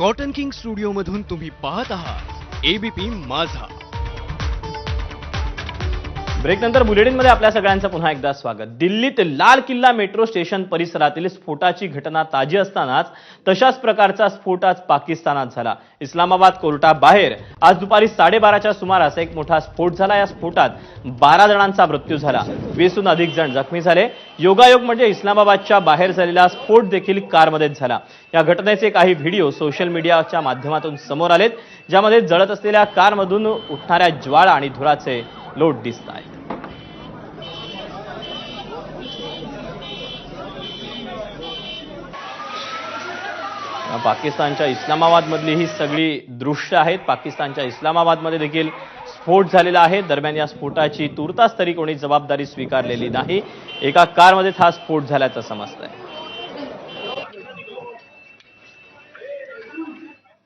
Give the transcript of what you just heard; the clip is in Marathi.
कॉटन किंग स्टुडिओ मधून तुम्ही पाहत आहात. एबीपी माझा. ब्रेकनंतर बुलेटिनमध्ये आपल्या सगळ्यांचं पुन्हा एकदा स्वागत. दिल्लीत लाल किल्ला मेट्रो स्टेशन परिसरातील स्फोटाची घटना ताजी असतानाच तशाच प्रकारचा स्फोट आज पाकिस्तानात झाला. इस्लामाबाद कोर्टाबाहेर. आज दुपारी साडेबाराच्या सुमारास एक मोठा स्फोट झाला. या स्फोटात बारा जणांचा मृत्यू झाला. वीसहून अधिक जण जखमी झाले. योगायोग म्हणजे इस्लामाबादच्या बाहेर झालेला स्फोट देखील कारमध्येच झाला. या घटनेचे काही व्हिडिओ सोशल मीडियाच्या माध्यमातून समोर आलेत ज्यामध्ये जळत असलेल्या कारमधून उठणाऱ्या ज्वाळा आणि धुराचे लोट दिसत आहेत. पाकिस्तानच्या इस्लामाबादमधली ही सगळी दृश्य आहेत. पाकिस्तानच्या इस्लामाबादमध्ये देखील स्फोट झालेला आहे. दरम्यान या स्फोटाची तुर्तास तरी कोणी जबाबदारी स्वीकारलेली नाही. एका कारमध्येच हा स्फोट झाल्याचं समजतंय.